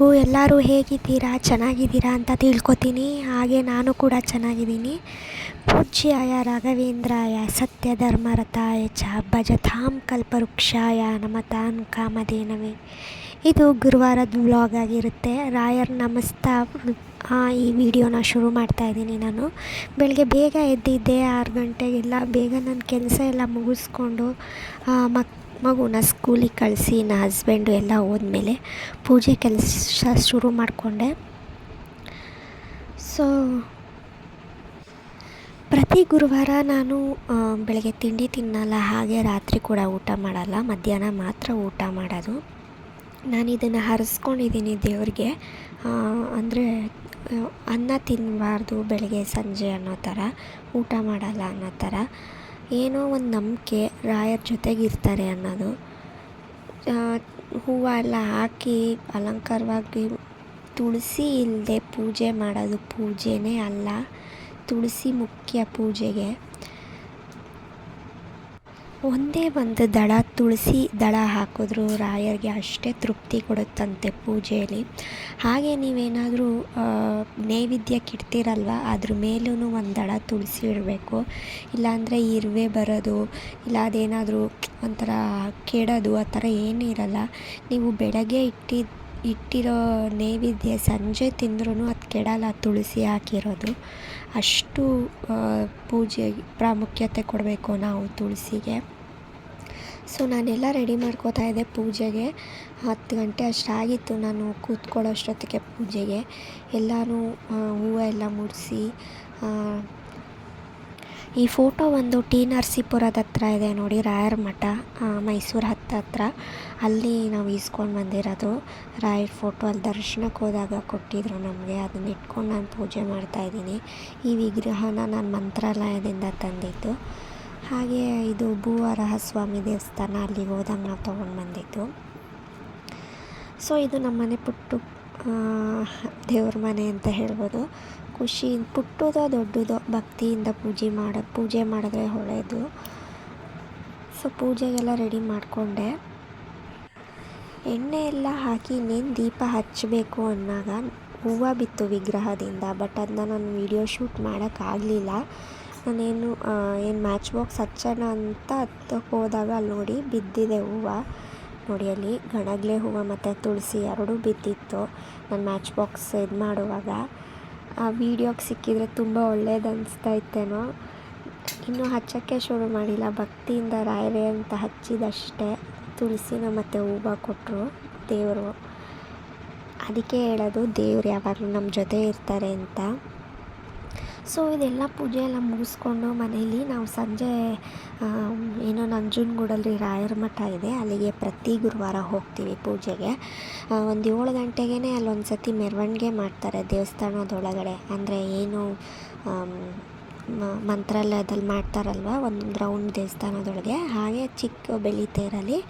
ಎಲ್ಲರಿಗೂ ಎಲ್ಲರೂ ಹೇಗಿದ್ದೀರಾ, ಚೆನ್ನಾಗಿದ್ದೀರಾ ಅಂತ ತಿಳ್ಕೊತೀನಿ. ಹಾಗೆ ನಾನು ಕೂಡ ಚೆನ್ನಾಗಿದ್ದೀನಿ. ಪೂಜ್ಯಾಯ ರಾಘವೇಂದ್ರಾಯ ಸತ್ಯ ಧರ್ಮರಥಾಯ ಚ ಭಜತಾಂ ಕಲ್ಪವೃಕ್ಷಾಯ ನಮತಾನ್ ಕಾಮಧೇನವೇ. ಇದು ಗುರುವಾರದ ವ್ಲಾಗ್ ಆಗಿರುತ್ತೆ. ರಾಯರ್ ನಮಸ್ತಾ. ಈ ವಿಡಿಯೋನ ಶುರು ಮಾಡ್ತಾ ಇದ್ದೀನಿ ನಾನು. ಬೆಳಗ್ಗೆ ಬೇಗ ಎದ್ದಿದ್ದೆ, ಆರು ಗಂಟೆಗೆಲ್ಲ, ಬೇಗ ನನ್ನ ಕೆಲಸ ಎಲ್ಲ ಮುಗಿಸ್ಕೊಂಡು ಮಕ್ ಮಗುನ ಸ್ಕೂಲಿಗೆ ಕಳಿಸಿ ನನ್ನ ಹಸ್ಬೆಂಡು ಎಲ್ಲ ಹೋದ್ಮೇಲೆ ಪೂಜೆ ಕೆಲಸ ಶುರು ಮಾಡಿಕೊಂಡೆ. ಸೊ ಪ್ರತಿ ಗುರುವಾರ ನಾನು ಬೆಳಗ್ಗೆ ತಿಂಡಿ ತಿನ್ನಲ್ಲ, ಹಾಗೆ ರಾತ್ರಿ ಕೂಡ ಊಟ ಮಾಡಲ್ಲ, ಮಧ್ಯಾಹ್ನ ಮಾತ್ರ ಊಟ ಮಾಡೋದು. ನಾನು ಇದನ್ನು ಹರಿಸ್ಕೊಂಡಿದ್ದೀನಿ ದೇವ್ರಿಗೆ ಅಂದರೆ, ಅನ್ನ ತಿನ್ನಬಾರ್ದು ಬೆಳಗ್ಗೆ ಸಂಜೆ ಅನ್ನೋ ಥರ, ಊಟ ಮಾಡಲ್ಲ ಅನ್ನೋ ಥರ. ಏನೋ ಒಂದು ನಂಬಿಕೆ ರಾಯರ ಜೊತೆಗಿರ್ತಾರೆ ಅನ್ನೋದು. ಹೂವು ಎಲ್ಲ ಹಾಕಿ ಅಲಂಕಾರವಾಗಿ ತುಳಸಿ ಇಲ್ಲದೆ ಪೂಜೆ ಮಾಡೋದು ಪೂಜೆನೇ ಅಲ್ಲ, ತುಳಸಿ ಮುಖ್ಯ ಪೂಜೆಗೆ. ಒಂದೇ ಒಂದು ದಳ ತುಳಸಿ ದಳ ಹಾಕಿದ್ರು. ರಾಯರಿಗೆ ಅಷ್ಟೇ ತೃಪ್ತಿ ಕೊಡುತ್ತಂತೆ ಪೂಜೆಯಲ್ಲಿ. ಹಾಗೆ ನೀವೇನಾದರೂ ನೈವೇದ್ಯಕ್ಕೆ ಇಡ್ತೀರಲ್ವ? ಅದ್ರ ಮೇಲೂ ಒಂದು ದಳ ತುಳಸಿ ಇರಬೇಕು ಇಲ್ಲಾಂದರೆ ಇರುವೆ ಬರೋದು, ಇಲ್ಲ ಅದೇನಾದರೂ ಒಂಥರ ಕೆಡೋದು, ಆ ಥರ ಏನೂ ಇರಲ್ಲ. ನೀವು ಬೆಳಗ್ಗೆ ಇಟ್ಟಿದ್ದು ಇಟ್ಟಿರೋ ನೈವೇದ್ಯ ಸಂಜೆ ತಿಂದ್ರೂ ಅದು ಕೆಡಲ್ಲ ತುಳಸಿ ಹಾಕಿರೋದು. ಅಷ್ಟು ಪೂಜೆ ಪ್ರಾಮುಖ್ಯತೆ ಕೊಡಬೇಕು ನಾವು ತುಳಸಿಗೆ. ಸೊ, ನಾನೆಲ್ಲ ರೆಡಿ ಮಾಡ್ಕೋತಾ ಇದ್ದೆ ಪೂಜೆಗೆ. ಹತ್ತು ಗಂಟೆ ಅಷ್ಟಾಗಿತ್ತು ನಾನು ಕೂತ್ಕೊಳ್ಳೋ ಅಷ್ಟೊತ್ತಿಗೆ ಪೂಜೆಗೆ. ಎಲ್ಲನೂ ಹೂವು ಎಲ್ಲ ಮುಡಿಸಿ ಈ ಫೋಟೋ ಒಂದು ಟಿ ನರಸೀಪುರದ ಹತ್ರ ಇದೆ ನೋಡಿ, ರಾಯರ ಮಠ ಮೈಸೂರು ಹತ್ತತ್ರ ಅಲ್ಲಿ ನಾವು ಈಸ್ಕೊಂಡು ಬಂದಿರೋದು. ರಾಯರ ಫೋಟೋ ಅಲ್ಲಿ ದರ್ಶನಕ್ಕೆ ಹೋದಾಗ ಕೊಟ್ಟಿದ್ರು ನಮಗೆ. ಅದನ್ನ ಇಟ್ಕೊಂಡು ನಾನು ಪೂಜೆ ಮಾಡ್ತಾಯಿದ್ದೀನಿ ಈ ವಿಗ್ರಹನ ನಾನು ಮಂತ್ರಾಲಯದಿಂದ ತಂದಿದ್ದು. ಹಾಗೆ ಇದು ಭೂವರಹ ಸ್ವಾಮಿ ದೇವಸ್ಥಾನ ಅಲ್ಲಿಗೆ ಹೋದಾಗ ನಾವು ತೊಗೊಂಡು ಬಂದಿದ್ದು. ಸೊ ಇದು ನಮ್ಮ ಮನೆ ಪುಟ್ಟು ದೇವ್ರ ಮನೆ ಅಂತ ಹೇಳ್ಬೋದು. ಖುಷಿ. ಪುಟ್ಟದೋ ದೊಡ್ಡದೋ ಭಕ್ತಿಯಿಂದ ಪೂಜೆ ಮಾಡ, ಪೂಜೆ ಮಾಡಿದ್ರೆ ಒಳ್ಳೆಯದು ಸೊ, ಪೂಜೆಗೆಲ್ಲ ರೆಡಿ ಮಾಡಿಕೊಂಡೆ. ಎಣ್ಣೆ ಎಲ್ಲ ಹಾಕಿ ಇನ್ನೇನು ದೀಪ ಹಚ್ಚಬೇಕು ಅನ್ನಾಗ ಹೂವು ಬಿತ್ತು ವಿಗ್ರಹದಿಂದ ಬಟ್ ಅದನ್ನ ನಾನು ವಿಡಿಯೋ ಶೂಟ್ ಮಾಡೋಕ್ಕಾಗಲಿಲ್ಲ ನಾನೇನು ಏನು ಮ್ಯಾಚ್ ಬಾಕ್ಸ್ ಹಚ್ಚೋಣ ಅಂತ ಹತ್ತಕ್ಕೆ ಹೋದಾಗ ಅಲ್ಲಿ ನೋಡಿ ಬಿದ್ದಿದೆ ಹೂವು. ನೋಡಿ, ಅಲ್ಲಿ ಗಣಗ್ಲೆ ಹೂವು ಮತ್ತು ತುಳಸಿ ಎರಡೂ ಬಿದ್ದಿತ್ತು. ನಾನು ಮ್ಯಾಚ್ ಬಾಕ್ಸ್ ಇದು ಮಾಡುವಾಗ ಆ ವೀಡಿಯೋಗೆ ಸಿಕ್ಕಿದರೆ ತುಂಬ ಒಳ್ಳೇದು ಅನಿಸ್ತಾ ಇತ್ತೇನೋ. ಇನ್ನೂ ಹಚ್ಚೋಕ್ಕೆ ಶುರು ಮಾಡಿಲ್ಲ. ಭಕ್ತಿಯಿಂದ ರಾಯರೇ ಅಂತ ಹಚ್ಚಿದಷ್ಟೇ. ತುಳಸಿನ ಮತ್ತು ಹೂವು ಕೊಟ್ಟರು ದೇವರು. ಅದಕ್ಕೆ ಹೇಳೋದು ದೇವ್ರು ಯಾವಾಗಲೂ ನಮ್ಮ ಜೊತೆ ಇರ್ತಾರೆ ಅಂತ. ಸೊ, ಇದೆಲ್ಲ ಪೂಜೆ ಎಲ್ಲ ಮುಗಿಸ್ಕೊಂಡು ಮನೇಲಿ ನಾವು ಸಂಜೆ ಏನೋ ನಂಜನಗೂಡಲ್ಲಿ ರಾಯರ ಮಠ ಇದೆ. ಅಲ್ಲಿಗೆ ಪ್ರತಿ ಗುರುವಾರ ಹೋಗ್ತೀವಿ ಪೂಜೆಗೆ. ಒಂದು ಏಳು ಗಂಟೆಗೇ ಅಲ್ಲೊಂದು ಸತಿ ಮೆರವಣಿಗೆ ಮಾಡ್ತಾರೆ ದೇವಸ್ಥಾನದೊಳಗಡೆ ಅಂದರೆ ಏನು ಮಂತ್ರಾಲಯದಲ್ಲಿ ಮಾಡ್ತಾರಲ್ವ? ಒಂದು ರೌಂಡ್ ದೇವಸ್ಥಾನದೊಳಗೆ. ಹಾಗೆ ಚಿಕ್ಕ ಬೆಳಿ ತೇರಲ್ಲಿ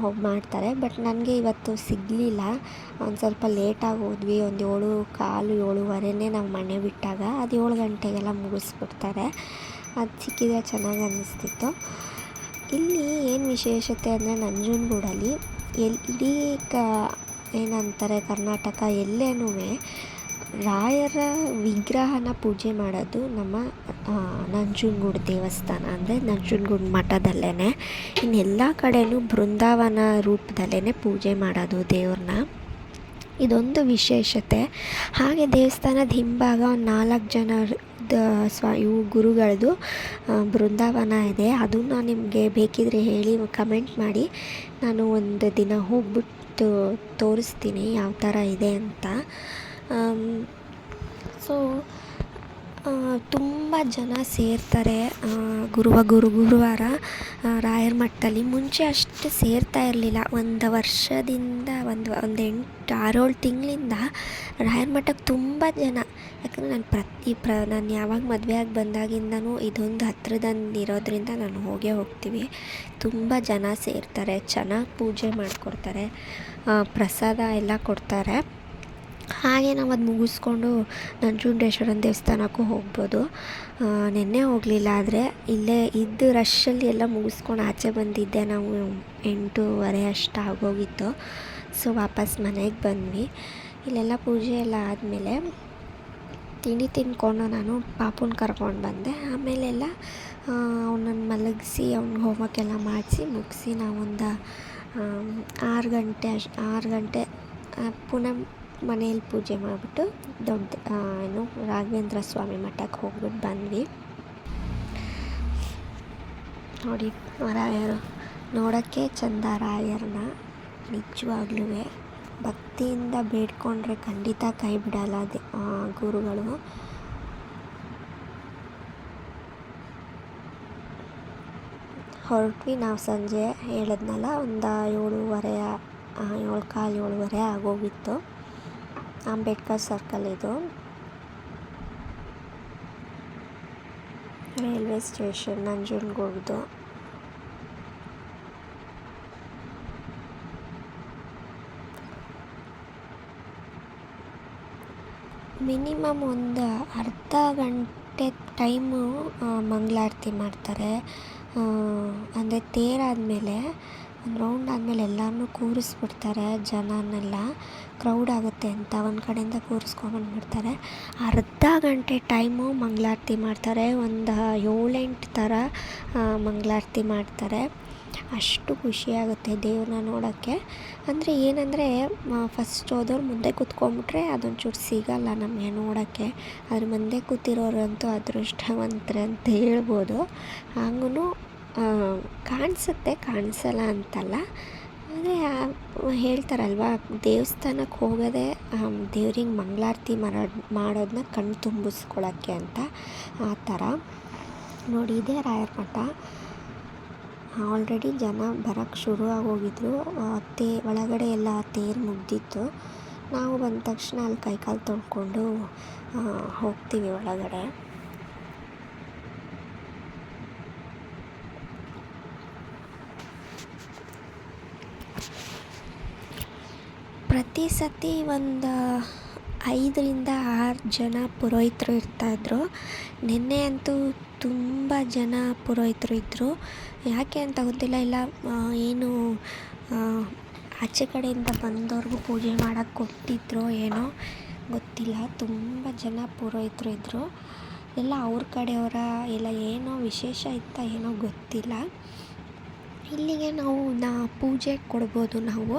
ಹೋಗಿ ಮಾಡ್ತಾರೆ. ಬಟ್ ನನಗೆ ಇವತ್ತು ಸಿಗಲಿಲ್ಲ. ಒಂದು ಸ್ವಲ್ಪ ಲೇಟಾಗಿ ಹೋದ್ವಿ. ಒಂದು ಏಳು, ಕಾಲು ಏಳುವರೆನೇ ನಾವು ಮನೆ ಬಿಟ್ಟಾಗ. ಅದು ಏಳು ಗಂಟೆಗೆಲ್ಲ ಮುಗಿಸ್ಬಿಡ್ತಾರೆ. ಅದು ಸಿಕ್ಕಿದ್ರೆ ಚೆನ್ನಾಗಿ ಅನ್ನಿಸ್ತಿತ್ತು. ಇಲ್ಲಿ ಏನು ವಿಶೇಷತೆ ಅಂದರೆ ನಂಜನಗೂಡಲ್ಲಿ ಎಲ್ಲಿ ಇಡೀ ಕ, ಏನಂತಾರೆ ಕರ್ನಾಟಕ ಎಲ್ಲೇನೂ ರಾಯರ ವಿಗ್ರಹನ ಪೂಜೆ ಮಾಡೋದು ನಮ್ಮ ನಂಜನಗೂಡು ದೇವಸ್ಥಾನ ಅಂದರೆ ನಂಜನಗೂಡು ಮಠದಲ್ಲೇ ಇನ್ನೆಲ್ಲ ಕಡೆಯೂ ಬೃಂದಾವನ ರೂಪದಲ್ಲೇ ಪೂಜೆ ಮಾಡೋದು ದೇವ್ರನ್ನ. ಇದೊಂದು ವಿಶೇಷತೆ. ಹಾಗೆ ದೇವಸ್ಥಾನದ ಹಿಂಭಾಗ ಒಂದು ನಾಲ್ಕು ಜನ ಸ್ವ, ಇವು ಗುರುಗಳದು ಬೃಂದಾವನ ಇದೆ. ಅದನ್ನು ನಿಮಗೆ ಬೇಕಿದ್ರೆ ಹೇಳಿ ಕಮೆಂಟ್ ಮಾಡಿ. ನಾನು ಒಂದು ದಿನ ಹೋಗ್ಬಿಟ್ಟು ತೋರಿಸ್ತೀನಿ ಯಾವ ಥರ ಇದೆ ಅಂತ. ಸೊ ತುಂಬ ಜನ ಸೇರ್ತಾರೆ ಗುರುವ ಗುರು, ಗುರುವಾರ ರಾಯರ ಮಠದಲ್ಲಿ. ಮುಂಚೆ ಅಷ್ಟು ಸೇರ್ತಾ ಇರಲಿಲ್ಲ. ಒಂದು ವರ್ಷದಿಂದ, ಒಂದು ಒಂದು ಎಂಟು, ಆರೇಳು ತಿಂಗಳಿಂದ ರಾಯರ ಮಠಕ್ಕೆ ತುಂಬ ಜನ. ಯಾಕಂದರೆ ನಾನು ಪ್ರತಿ ಪ್ರ, ನಾನು ಯಾವಾಗ ಮದುವೆಯಾಗಿ ಬಂದಾಗಿಂದನೂ ಇದೊಂದು ಹತ್ರದಂದು ಇರೋದ್ರಿಂದ ನಾನು ಹೋಗೇ ಹೋಗ್ತೀವಿ. ತುಂಬ ಜನ ಸೇರ್ತಾರೆ, ಚೆನ್ನಾಗಿ ಪೂಜೆ ಮಾಡಿಕೊಡ್ತಾರೆ ಪ್ರಸಾದ ಎಲ್ಲ ಕೊಡ್ತಾರೆ. ಹಾಗೆ ನಾವು ಅದು ಮುಗಿಸ್ಕೊಂಡು ನಂಜುಂಡೇಶ್ವರನ ದೇವಸ್ಥಾನಕ್ಕೂ ಹೋಗ್ಬೋದು. ನಿನ್ನೆ ಹೋಗಲಿಲ್ಲ, ಆದರೆ ಇಲ್ಲೇ ಇದ್ದ ರಶ್ಶಲ್ಲಿ ಎಲ್ಲ ಮುಗಿಸ್ಕೊಂಡು ಆಚೆ ಬಂದಿದ್ದೆ. ನಾವು ಎಂಟೂವರೆ ಅಷ್ಟು ಆಗೋಗಿತ್ತು. ಸೊ ವಾಪಸ್ ಮನೆಗೆ ಬಂದ್ವಿ. ಇಲ್ಲೆಲ್ಲ ಪೂಜೆ ಎಲ್ಲ ಆದಮೇಲೆ ತಿಂಡಿ ತಿನ್ಕೊಂಡು ನಾನು ಪಾಪುನ ಕರ್ಕೊಂಡು ಬಂದೆ. ಆಮೇಲೆಲ್ಲ ಅವನನ್ನು ಮಲಗಿಸಿ ಅವ್ನಿಗೆ ಹೋಮ್ವರ್ಕ್ ಎಲ್ಲ ಮಾಡಿಸಿ ಮುಗಿಸಿ ನಾವೊಂದು ಆರು ಗಂಟೆ ಅಷ್ಟು, ಆರು ಗಂಟೆ ಪುನಃ ಮನೇಲಿ ಪೂಜೆ ಮಾಡಿಬಿಟ್ಟು ದೊಡ್ಡ ಏನು, ರಾಘವೇಂದ್ರ ಸ್ವಾಮಿ ಮಠಕ್ಕೆ ಹೋಗ್ಬಿಟ್ಟು ಬಂದ್ವಿ. ನೋಡಿ ರಾಯರು ನೋಡೋಕ್ಕೆ ಚಂದ ರಾಯರನ್ನ ನಿಜವಾಗ್ಲೂ ಭಕ್ತಿಯಿಂದ ಬೇಡ್ಕೊಂಡ್ರೆ ಖಂಡಿತ ಕೈ ಬಿಡಲ್ಲ ಅದೇ ಗುರುಗಳು. ಹೊರಟ್ವಿ ನಾವು ಸಂಜೆ, ಹೇಳಿದ್ನಲ್ಲ, ಒಂದು ಏಳುವರೆ ಏಳು, ಕಾಲು ಏಳುವರೆ ಆಗೋಗಿತ್ತು. ಅಂಬೇಡ್ಕರ್ ಸರ್ಕಲ್ ಇದು. ರೈಲ್ವೆ ಸ್ಟೇಷನ್ ನಂಜನಗೂಡ್ದು. ಮಿನಿಮಮ್ ಒಂದು ಅರ್ಧ ಗಂಟೆ ಟೈಮು ಮಂಗಳಾರತಿ ಮಾಡ್ತಾರೆ. ಅಂದರೆ ತೇರಾದಮೇಲೆ ಒಂದು ರೌಂಡ್ ಆದಮೇಲೆ ಎಲ್ಲರನ್ನೂ ಕೂರಿಸ್ಬಿಡ್ತಾರೆ, ಜನನೆಲ್ಲ ಕ್ರೌಡ್ ಆಗುತ್ತೆ ಅಂತ ಒಂದು ಕಡೆಯಿಂದ ಕೂರಿಸ್ಕೊಂಬಂದ್ಬಿಡ್ತಾರೆ ಅರ್ಧ ಗಂಟೆ ಟೈಮು ಮಂಗಳಾರತಿ ಮಾಡ್ತಾರೆ, ಒಂದು ಏಳೆಂಟು ಥರ ಮಂಗಳಾರತಿ ಮಾಡ್ತಾರೆ. ಅಷ್ಟು ಖುಷಿಯಾಗುತ್ತೆ ದೇವ್ರನ್ನ ನೋಡೋಕ್ಕೆ. ಅಂದರೆ ಏನಂದರೆ ಫಸ್ಟ್ ಹೋದವ್ರು ಮುಂದೆ ಕೂತ್ಕೊಂಡ್ಬಿಟ್ರೆ ಅದೊಂಚೂರು ಸಿಗಲ್ಲ ನಮಗೆ ನೋಡೋಕ್ಕೆ. ಅದ್ರ ಮುಂದೆ ಕೂತಿರೋರಂತೂ ಅದೃಷ್ಟವಂತರೆ ಅಂತ ಹೇಳ್ಬೋದು. ಹಾಗೂ ಕಾಣಿಸುತ್ತೆ, ಕಾಣಿಸಲ್ಲ ಅಂತಲ್ಲ. ಆದರೆ ಹೇಳ್ತಾರಲ್ವ, ದೇವಸ್ಥಾನಕ್ಕೆ ಹೋಗೋದೆ ದೇವ್ರಿಗೆ ಮಂಗಳಾರತಿ ಮಾಡೋದು ಮಾಡೋದನ್ನ ಕಣ್ಣು ತುಂಬಿಸ್ಕೊಳ್ಳೋಕ್ಕೆ ಅಂತ, ಆ ಥರ. ನೋಡಿ, ಇದೇ ರಾಯರ ಮಠ. ಆಲ್ರೆಡಿ ಜನ ಬರೋಕ್ಕೆ ಶುರು ಆಗೋಗಿದ್ರು. ತೇ, ಒಳಗಡೆ ಎಲ್ಲ ತೇರು ಮುಗ್ದಿತ್ತು. ನಾವು ಬಂದ ತಕ್ಷಣ ಅಲ್ಲಿ ಕೈಕಾಲು ತೊಳ್ಕೊಂಡು ಹೋಗ್ತೀವಿ ಒಳಗಡೆ. ಪ್ರತಿ ಸತಿ ಒಂದು ಐದರಿಂದ ಆರು ಜನ ಪುರೋಹಿತರು ಇರ್ತಾಯಿದ್ರು. ನಿನ್ನೆ ಅಂತೂ ತುಂಬ ಜನ ಪುರೋಹಿತರು ಇದ್ದರು ಯಾಕೆ ಅಂತ ಗೊತ್ತಿಲ್ಲ, ಇಲ್ಲ ಏನು ಆಚೆ ಕಡೆಯಿಂದ ಬಂದವ್ರಿಗೂ ಪೂಜೆ ಮಾಡೋಕ್ಕೆ ಕೊಟ್ಟಿದ್ರು ಏನೋ ಗೊತ್ತಿಲ್ಲ. ತುಂಬ ಜನ ಪುರೋಹಿತರು ಇದ್ದರು ಎಲ್ಲ ಅವ್ರ ಕಡೆಯವರ, ಇಲ್ಲ, ಏನೋ ವಿಶೇಷ ಇತ್ತ ಏನೋ ಗೊತ್ತಿಲ್ಲ. ಇಲ್ಲಿಗೆ ನಾವು ನಾ ಪೂಜೆ ಕೊಡ್ಬೋದು ನಾವು.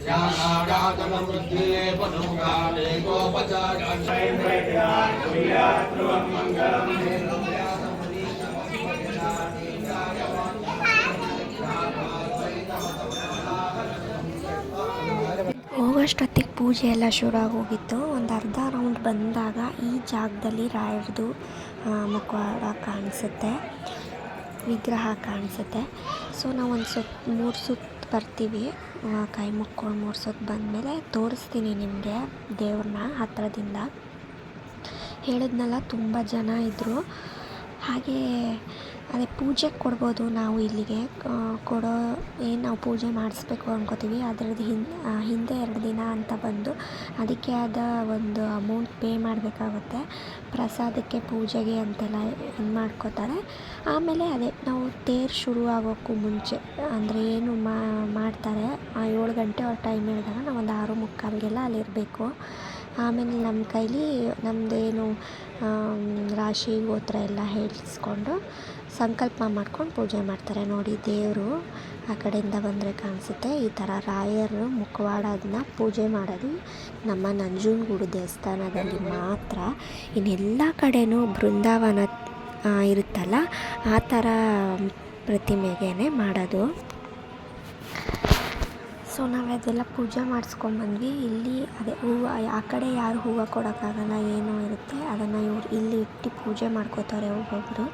सप्तदक्षिणमकाराभिषेकस्तुति यागाराधनवृद्धिले पनुकाले ಹೋಗೋಷ್ಟೊತ್ತಿಗೆ ಪೂಜೆ ಎಲ್ಲ ಶುರು ಆಗೋಗಿತ್ತು ಒಂದು ಅರ್ಧ ರೌಂಡ್ ಬಂದಾಗ ಈ ಜಾಗದಲ್ಲಿ ರಾಯರದು ಆ, ಮುಖವಾಡ ಕಾಣಿಸುತ್ತೆ ವಿಗ್ರಹ ಕಾಣಿಸುತ್ತೆ ಸೊ ನಾವು ಒಂದು ಸುತ್ತ ಮೂರು ಸುತ್ತು ಬರ್ತೀವಿ. ಕೈ ಮುಕ್ಕೊಂಡು ಮೂಡ್ಸೋಕೆ ಬಂದಮೇಲೆ ತೋರಿಸ್ತೀನಿ ನಿಮಗೆ ದೇವ್ರನ್ನ ಹತ್ತಿರದಿಂದ ಹೇಳಿದ್ನಲ್ಲ ತುಂಬ ಜನ ಇದ್ದರು ಹಾಗೇ ಅದೇ ಪೂಜೆಗೆ ಕೊಡ್ಬೋದು ನಾವು ಇಲ್ಲಿಗೆ. ಕೊಡೋ, ಏನು ನಾವು ಪೂಜೆ ಮಾಡಿಸ್ಬೇಕು ಅನ್ಕೋತೀವಿ. ಅದರದ್ದು ಹಿಂದೆ ಹಿಂದೆ ಎರಡು ದಿನ ಅಂತ ಬಂದು ಅದಕ್ಕೆ ಆದ ಒಂದು ಅಮೌಂಟ್ ಪೇ ಮಾಡಬೇಕಾಗುತ್ತೆ. ಪ್ರಸಾದಕ್ಕೆ, ಪೂಜೆಗೆ ಅಂತೆಲ್ಲ ಇದು ಮಾಡ್ಕೋತಾರೆ. ಆಮೇಲೆ ಅದೇ ನಾವು ತೇರು ಶುರು ಆಗೋಕ್ಕೂ ಮುಂಚೆ, ಅಂದರೆ ಏನು ಮಾಡ್ತಾರೆ, ಆ ಏಳು ಗಂಟೆ ಅವ್ರ ಟೈಮ್ ಹೇಳಿದಾಗ ನಾವು ಒಂದು ಆರು ಮುಕ್ಕಾಲಿಗೆಲ್ಲ ಅಲ್ಲಿರಬೇಕು. ಆಮೇಲೆ ನಮ್ಮ ಕೈಲಿ ನಮ್ಮದೇನು ರಾಶಿ, ಗೋತ್ರ ಎಲ್ಲ ಹೇಳಿಸ್ಕೊಂಡು ಸಂಕಲ್ಪ ಮಾಡ್ಕೊಂಡು ಪೂಜೆ ಮಾಡ್ತಾರೆ. ನೋಡಿ, ದೇವರು ಆ ಕಡೆಯಿಂದ ಬಂದರೆ ಕಾಣಿಸುತ್ತೆ. ಈ ಥರ ರಾಯರು ಮುಖವಾಡದನ್ನ ಪೂಜೆ ಮಾಡೋದು ನಮ್ಮ ನಂಜನಗೂಡು ದೇವಸ್ಥಾನದಲ್ಲಿ ಮಾತ್ರ. ಇನ್ನೆಲ್ಲ ಕಡೆನೂ ಬೃಂದಾವನ ಇರುತ್ತಲ್ಲ, ಆ ಥರ ಪ್ರತಿಮೆಗೇ ಮಾಡೋದು. ಸೊ ನಾವು ಅದೆಲ್ಲ ಪೂಜೆ ಮಾಡಿಸ್ಕೊಂಬಂದ್ವಿ ಇಲ್ಲಿ ಅದೇ ಹೂವು, ಆ ಕಡೆ ಯಾರು ಹೂವು ಕೊಡೋಕ್ಕಾಗಲ್ಲ, ಏನೋ ಇರುತ್ತೆ. ಅದನ್ನು ಇವ್ರು ಇಲ್ಲಿ ಇಟ್ಟು ಪೂಜೆ ಮಾಡ್ಕೋತಾರೆ ಒಬ್ಬೊಬ್ಬರು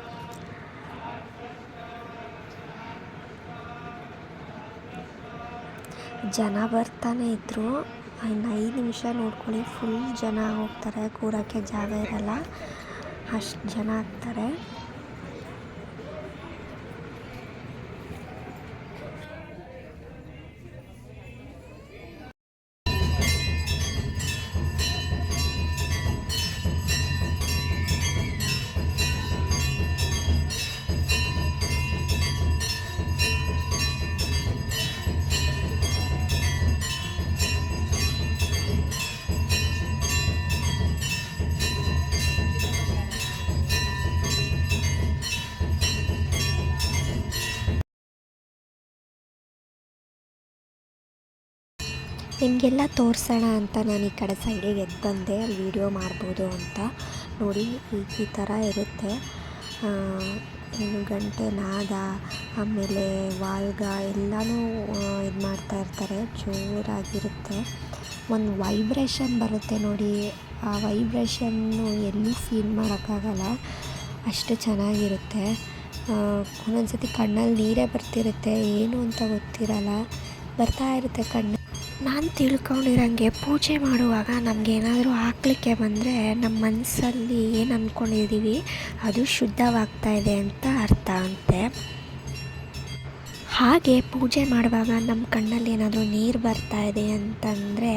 ಜನ ಬರ್ತಾನೆ ಇದ್ದರು ಇನ್ನು ಐದು ನಿಮಿಷ ನೋಡ್ಕೊಳ್ಳಿ. ಫುಲ್ ಜನ ಹೋಗ್ತಾರೆ. ಕೂರೋಕ್ಕೆ ಜಾಗ ಇರಲ್ಲ. ಅಷ್ಟು ಜನ ಆಗ್ತಾರೆ. ನಿಮಗೆಲ್ಲ ತೋರಿಸೋಣ ಅಂತ ನಾನು ಈ ಕಡೆ ಸೈಡಿಗೆ ಎತ್ತಂದೆ ಅಲ್ಲಿ ವೀಡಿಯೋ ಮಾಡ್ಬೋದು ಅಂತ. ನೋಡಿ, ಈ ಈ ಥರ ಇರುತ್ತೆ. ಏನು ಗಂಟೆ ನಾದ, ಆಮೇಲೆ ವಾಲ್ಗ ಎಲ್ಲನೂ ಇದು ಮಾಡ್ತಾ ಇರ್ತಾರೆ. ಜೋರಾಗಿರುತ್ತೆ. ಒಂದು ವೈಬ್ರೇಷನ್ ಬರುತ್ತೆ ನೋಡಿ. ಆ ವೈಬ್ರೇಷನ್ನು ಎಲ್ಲಿ ಫೀಲ್ ಮಾಡೋಕ್ಕಾಗಲ್ಲ. ಅಷ್ಟು ಚೆನ್ನಾಗಿರುತ್ತೆ. ಒಂದೊಂದು ಸತಿ ಕಣ್ಣಲ್ಲಿ ನೀರೇ ಬರ್ತಿರುತ್ತೆ. ಏನು ಅಂತ ಗೊತ್ತಿರಲ್ಲ. ಬರ್ತಾ ಇರುತ್ತೆ ಕಣ್ಣು ನಾನು ತಿಳ್ಕೊಂಡಿರಂಗೆ ಪೂಜೆ ಮಾಡುವಾಗ ನಮಗೇನಾದರೂ ಹಾಕ್ಲಿಕ್ಕೆ ಬಂದರೆ ನಮ್ಮ ಮನಸ್ಸಲ್ಲಿ ಏನು ಅಂದ್ಕೊಂಡಿದ್ದೀವಿ ಅದು ಶುದ್ಧವಾಗ್ತಾ ಇದೆ ಅಂತ ಅರ್ಥ ಅಂತೆ. ಹಾಗೆ ಪೂಜೆ ಮಾಡುವಾಗ ನಮ್ಮ ಕಣ್ಣಲ್ಲಿ ಏನಾದರೂ ನೀರು ಬರ್ತಾ ಇದೆ ಅಂತಂದರೆ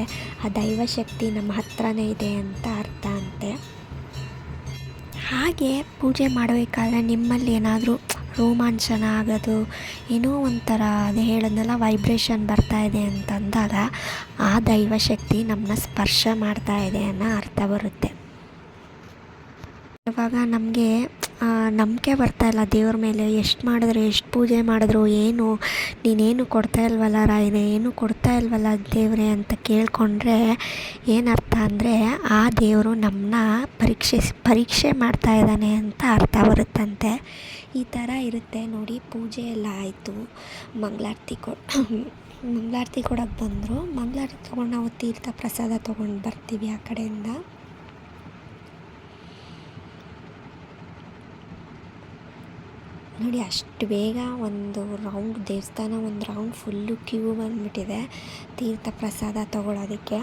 ಆ ದೈವಶಕ್ತಿ ನಮ್ಮ ಹತ್ರನೇ ಇದೆ ಅಂತ ಅರ್ಥ ಅಂತೆ. ಹಾಗೆ ಪೂಜೆ ಮಾಡಬೇಕಾದ್ರೆ ನಿಮ್ಮಲ್ಲಿ ಏನಾದರೂ ರೋಮಾಂಚನ ಆಗೋದು ಏನೋ ಒಂಥರ ಅದು ಹೇಳೋದನ್ನೆಲ್ಲ ವೈಬ್ರೇಷನ್ ಬರ್ತಾ ಇದೆ ಅಂತಂದಾಗ ಆ ದೈವಶಕ್ತಿ ನಮ್ಮನ್ನ ಸ್ಪರ್ಶ ಮಾಡ್ತಾ ಇದೆ ಅನ್ನೋ ಅರ್ಥ ಬರುತ್ತೆ. ಇವಾಗ ನಮಗೆ ನಂಬಿಕೆ ಬರ್ತಾ ಇಲ್ಲ ದೇವ್ರ ಮೇಲೆ. ಎಷ್ಟು ಮಾಡಿದ್ರು, ಎಷ್ಟು ಪೂಜೆ ಮಾಡಿದ್ರು, ಏನು, ನೀನೇನು ಕೊಡ್ತಾ ಇಲ್ವಲ್ಲ ರಾಯರೇ ಏನು ಕೊಡ್ತಾ ಇಲ್ವಲ್ಲ ದೇವರೇ ಅಂತ ಕೇಳಿಕೊಂಡ್ರೆ ಏನರ್ಥ ಅಂದರೆ ಆ ದೇವರು ನಮ್ಮನ್ನ ಪರೀಕ್ಷೆ ಪರೀಕ್ಷೆ ಮಾಡ್ತಾ ಇದ್ದಾನೆ ಅಂತ ಅರ್ಥ ಬರುತ್ತಂತೆ. ಈ ಥರ ಇರುತ್ತೆ ನೋಡಿ, ಪೂಜೆ ಎಲ್ಲ ಆಯಿತು. ಮಂಗಳಾರತಿ ಕೊ, ಮಂಗಳಾರತಿ ಕೊಡೋಕ್ಕೆ ಬಂದರು. ಮಂಗಳಾರತಿ ತೊಗೊಂಡು ನಾವು ತೀರ್ಥ ಪ್ರಸಾದ ತೊಗೊಂಡು ಬರ್ತೀವಿ ಆ ಕಡೆಯಿಂದ. ನೋಡಿ, ಅಷ್ಟು ಬೇಗ ಒಂದು ರೌಂಡ್ ದೇವಸ್ಥಾನ ಒಂದು ರೌಂಡ್ ಫುಲ್ಲು ಕ್ಯೂ ಬಂದುಬಿಟ್ಟಿದೆ. ತೀರ್ಥ ಪ್ರಸಾದ ತಗೊಳ್ಳೋದಕ್ಕೆ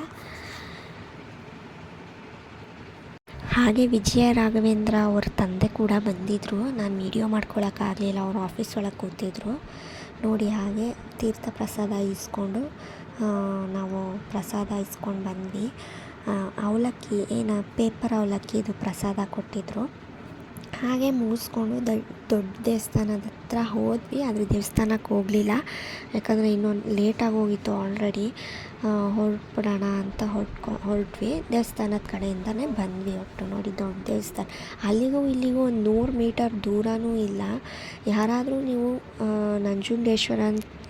ಹಾಗೆ ವಿಜಯ ರಾಘವೇಂದ್ರ ಅವ್ರ ತಂದೆ ಕೂಡ ಬಂದಿದ್ದರು ನಾನು ವೀಡಿಯೋ ಮಾಡ್ಕೊಳ್ಳೋಕ್ಕಾಗಲಿಲ್ಲ ಅವ್ರು ಆಫೀಸ್ ಒಳಗೆ ಕೂತಿದ್ರು. ನೋಡಿ ಹಾಗೆ ತೀರ್ಥ ಪ್ರಸಾದ ಇಸ್ಕೊಂಡು ನಾವು ಪ್ರಸಾದ ಇಸ್ಕೊಂಡು ಬಂದ್ವಿ. ಅವಲಕ್ಕಿ, ಏನು ಪೇಪರ್ ಅವಲಕ್ಕಿದು ಪ್ರಸಾದ ಕೊಟ್ಟಿದ್ದರು ಹಾಗೆ ಮುಗಿಸ್ಕೊಂಡು ದೊಡ್ಡ ದೊಡ್ಡ ದೇವಸ್ಥಾನದ ಹತ್ರ ಹೋದ್ವಿ, ಆದರೆ ದೇವಸ್ಥಾನಕ್ಕೆ ಹೋಗಲಿಲ್ಲ. ಯಾಕಂದರೆ ಇನ್ನೊಂದು ಲೇಟಾಗಿ ಹೋಗಿತ್ತು ಆಲ್ರೆಡಿ ಹೊರಟ್ಬಿಡೋಣ ಅಂತ ಹೊರಟ್ಕೊ, ಹೊರಟ್ವಿ. ದೇವಸ್ಥಾನದ ಕಡೆಯಿಂದನೇ ಬಂದ್ವಿ ಒಟ್ಟು ನೋಡಿ ದೊಡ್ಡ ದೇವಸ್ಥಾನ. ಅಲ್ಲಿಗೂ ಇಲ್ಲಿಗೂ ಒಂದು ನೂರು ಮೀಟರ್ ದೂರನೂ ಇಲ್ಲ. ಯಾರಾದರೂ ನೀವು ನಂಜುಂಡೇಶ್ವರನ ನಂಜುಂಡೇಶ್ವರ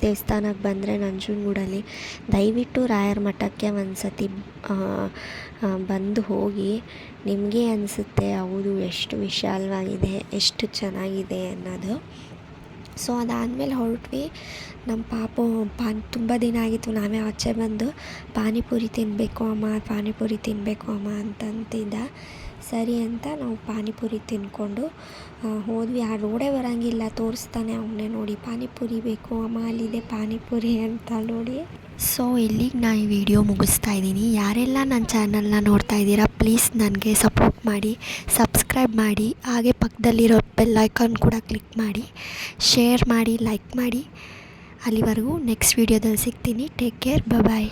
ದೇವಸ್ಥಾನಕ್ಕೆ ಬಂದರೆ ನಂಜುನಗೂಡಲ್ಲಿ ದಯವಿಟ್ಟು ರಾಯರ ಮಠಕ್ಕೆ ಒಂದು ಸತಿ ಬಂದು ಹೋಗಿ. ನಿಮಗೆ ಅನಿಸುತ್ತೆ, ಹೌದು, ಎಷ್ಟು ವಿಶಾಲವಾಗಿದೆ, ಎಷ್ಟು ಚೆನ್ನಾಗಿದೆ. ಅನ್ನೋದು. ಸೊ ಅದಾದಮೇಲೆ ಹೊರಟ್ವಿ. ನಮ್ಮ ಪಾಪು ಪಾನ್ ತುಂಬ ದಿನ ಆಗಿತ್ತು. ನಾವೇ ಆಚೆ ಬಂದು ಪಾನಿಪುರಿ ತಿನ್ನಬೇಕು ಅಮ್ಮ ಪಾನಿಪುರಿ ತಿನ್ನಬೇಕು ಅಮ್ಮ ಅಂತಂತಿದ್ದ. ಸರಿ ಅಂತ ನಾವು ಪಾನಿಪುರಿ ತಿಂದ್ಕೊಂಡು ಆ, ಹೋದ್ವಿ. ಆ ರೋಡೇ ಬರೋಂಗಿಲ್ಲ. ತೋರಿಸ್ತಾನೆ ಅವನೇ ನೋಡಿ ಪಾನಿಪುರಿ ಬೇಕು ಅಮ್ಮ ಅಲ್ಲಿದೆ ಪಾನಿಪುರಿ ಅಂತ ನೋಡಿ. ಸೊ ಇಲ್ಲಿಗೆ ನಾನು ಈ ವಿಡಿಯೋ ಮುಗಿಸ್ತಾ ಇದ್ದೀನಿ. ಯಾರೆಲ್ಲ ನನ್ನ ಚಾನಲ್ನ ನೋಡ್ತಾ ಇದ್ದೀರಾ ಪ್ಲೀಸ್ ನನಗೆ ಸಪೋರ್ಟ್ ಮಾಡಿ, ಸಬ್ಸ್ಕ್ರೈಬ್ ಮಾಡಿ, ಹಾಗೆ ಪಕ್ಕದಲ್ಲಿರೋ ಬೆಲ್ ಐಕಾನ್ ಕೂಡ ಕ್ಲಿಕ್ ಮಾಡಿ, ಶೇರ್ ಮಾಡಿ, ಲೈಕ್ ಮಾಡಿ. ಅಲ್ಲಿವರೆಗೂ ನೆಕ್ಸ್ಟ್ ವೀಡಿಯೋದಲ್ಲಿ ಸಿಗ್ತೀನಿ. Take care. ಬಾಯ್